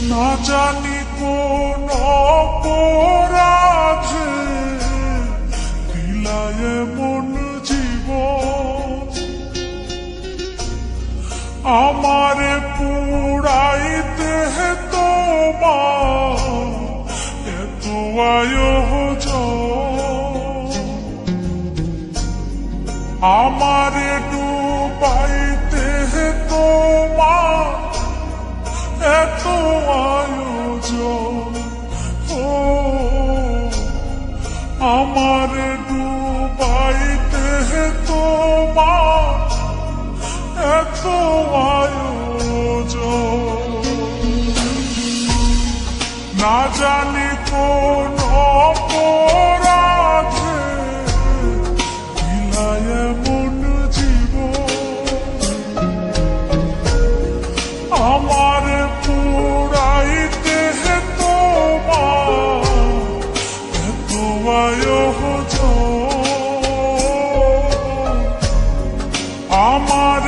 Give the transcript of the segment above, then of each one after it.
না জানি কোন অপরাধে দিলায় মন জীবন। আমারে পুরাইতে তোমার এত আয়োজন আমারে আয়োজন। ও আমারে ডুবাইতে তোমার এত আয়োজন। না জানি কোন আমার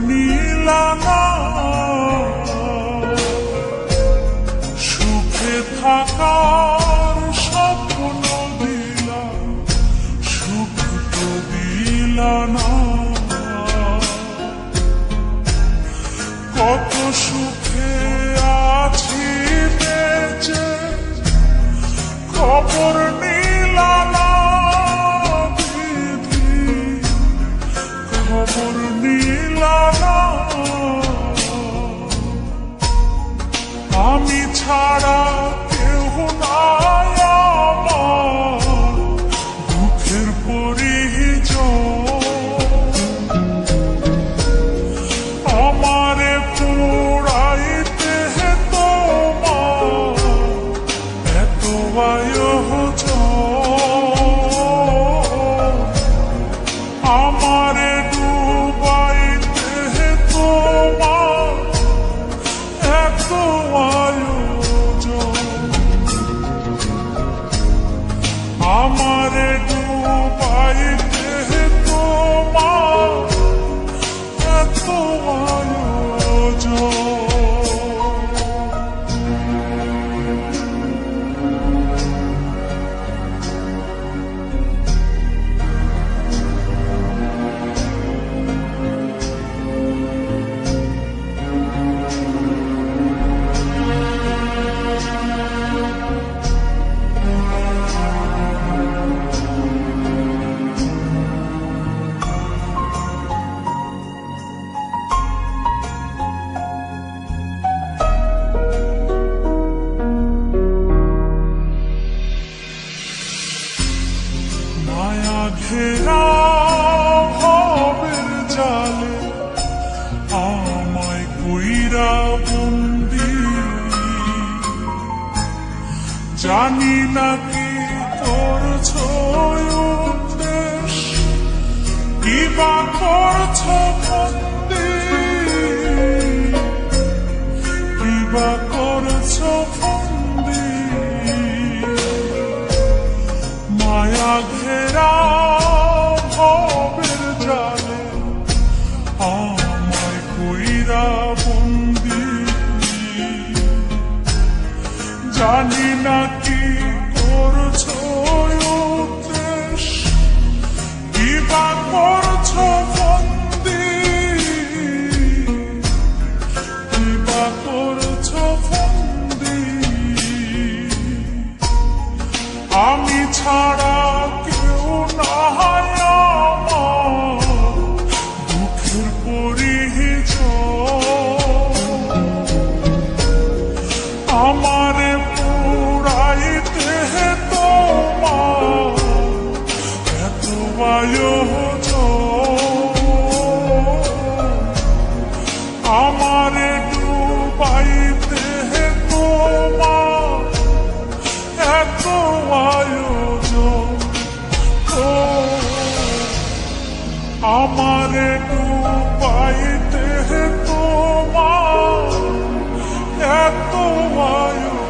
দিলা কত সুখে আছি বেঁচে খবর খবর আমি ছাড়া আমারে ঘেরা আমায় বন্দি। জানি না কি করছ উদ্দেশ কিবা করছ বন্দি কিবা করছ বন্দি মায়া ঘেরা আমায় জানি না কি করছ কি বা বন্দি? কি বা বন্দি? আমি ছাড়া আমার পুরাইতে তোমার এত বায়ু আমার ডুবাইতে তোমার এত আয়োজন আমার ডুবাইতে তোমার やっと終わる